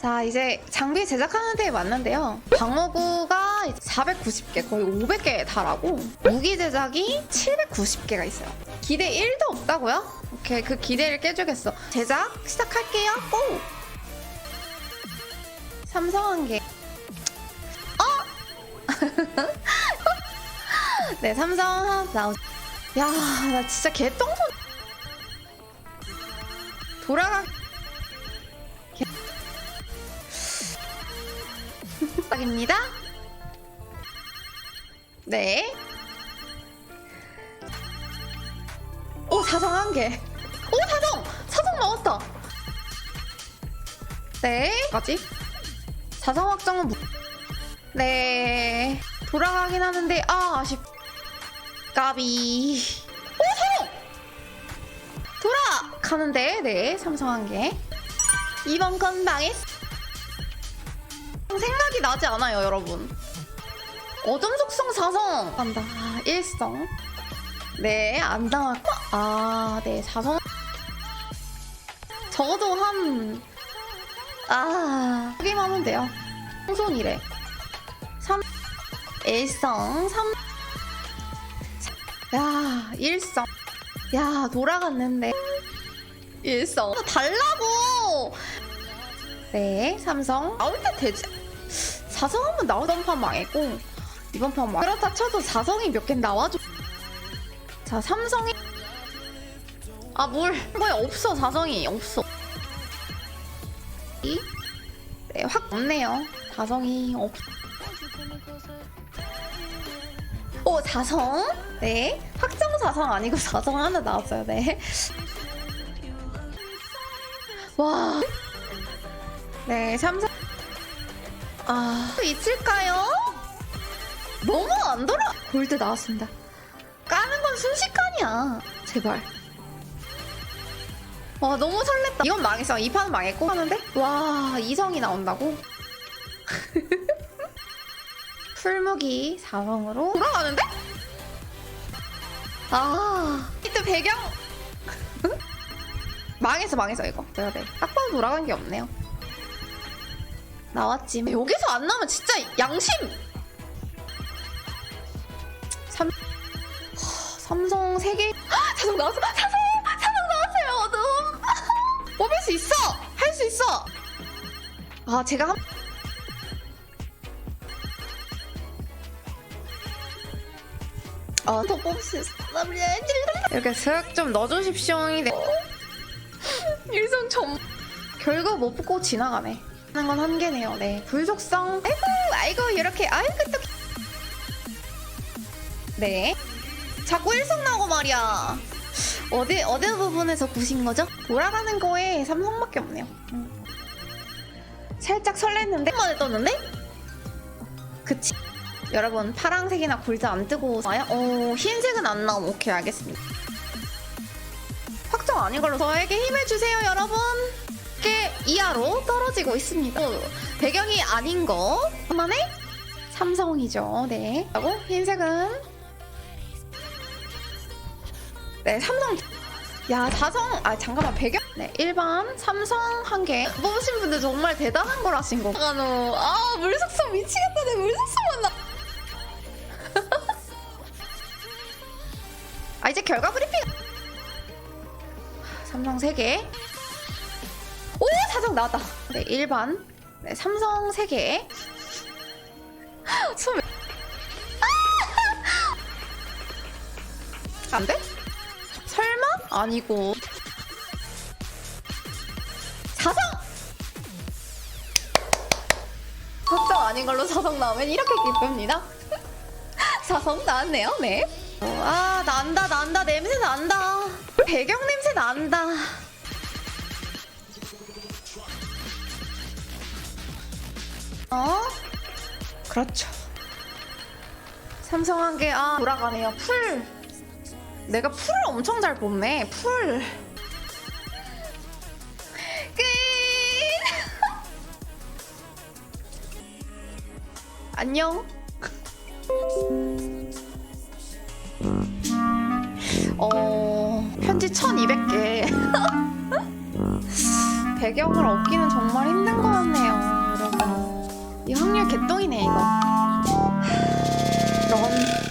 자 이제 장비 제작하는 데에 왔는데요. 방어구가 490개 거의 500개 달하고 무기 제작이 790개가 있어요. 기대 1도 없다고요? 오케이 그 기대를 깨주겠어. 제작 시작할게요. 고! 삼성 한 개. 어? 네 삼성 나오. 야나 진짜 개똥손. 돌아가 입니다. 네. 오 사성 한 개. 오 사성 사성 나왔다. 네. 뭐지? 사성 확정은 뭐? 네. 돌아가긴 하는데 아 아쉽. 까비. 오 사성. 돌아가는데 네 삼성 한 개. 이번 건 망했어. 생각이 나지 않아요, 여러분. 어둠 속성 사성 간다. 아, 일성. 네, 안 나왔고. 아, 네, 사성. 적어도 한. 아, 크기만 하면 돼요. 성손이래. 3. 일성. 3. 야, 일성. 야, 돌아갔는데. 일성. 아, 달라고! 네, 삼성. 나올 때 되지? 사성 한번 나오던 판 망했고 이번 판 망. 그렇다 쳐도 사성이 몇 개 나와줘. 자, 삼성이 아, 뭘 거의 없어. 사성이 없어. 이? 네, 확 없네요. 사성이 없. 오, 사성? 네. 확정 사성 아니고 사성 하나 나왔어요. 네. 와. 네, 삼성. 아, 또 있을까요? 너무 안 돌아. 골드 나왔습니다. 까는 건 순식간이야. 제발. 와, 너무 설렜다. 이건 망했어. 이 판은 망했고 하는데? 와, 이성이 나온다고? 풀무기 4성으로 돌아가는데? 아, 이때 배경. 망했어, 망했어, 이거. 뭐야 돼. 딱 봐도 돌아간 게 없네요. 나왔지. 여기서 안 나오면 진짜 양심! 삼, 하, 삼성 3개. 사성 나왔어! 사성! 사성 나왔어요, 어둠! 뽑을 수 있어! 할 수 있어! 아, 제가 한. 아, 더 뽑을 수 있어. 이렇게 슥 좀 넣어주십시오. 네. 일성 점. 결국 못 뽑고 지나가네. 하는 건 한계네요. 네. 불속성. 아이고, 아이고, 이렇게. 아이고, 또. 네. 자꾸 일성 나오고 말이야. 어디, 어디 부분에서 구신 거죠? 돌아가는 거에 삼성밖에 없네요. 음. 살짝 설렜는데? 한 번에 떴는데? 그치. 여러분, 파랑색이나 골드 안 뜨고 와요? 어, 흰색은 안 나옴. 오케이, 알겠습니다. 확정 아닌 걸로 저에게 힘을 주세요, 여러분. 개 이하로 떨어지고 있습니다. 어, 배경이 아닌 거. 만에 삼성이죠. 네. 하고 흰색은 네, 삼성. 야, 사성. 아, 잠깐만. 배경. 네, 일반 삼성 한 개. 뽑으신 분들 정말 대단한 걸 하신 거. 아, 너. 아, 물속성 미치겠다. 내 물속성 만 나. 아, 이제 결과 브리핑. 삼성 3개. 오! 사성 나왔다. 네, 일반. 네, 삼성 3개. 숨. 아! 안 돼? 설마? 아니고. 사성! 걱정 아닌 걸로 사성 나오면 이렇게 기쁩니다. 사성 나왔네요, 네. 어, 아, 난다, 난다. 냄새 난다. 배경 냄새 난다. 어? 그렇죠. 삼성 한 개, 아, 돌아가네요. 풀. 내가 풀을 엄청 잘 뽑네. 풀. 끝! 안녕. 어, 편지 1200개. 배경을 얻기는 정말 힘든 것 같네요. 이 확률 아. 개똥이네 이거. 아. 넌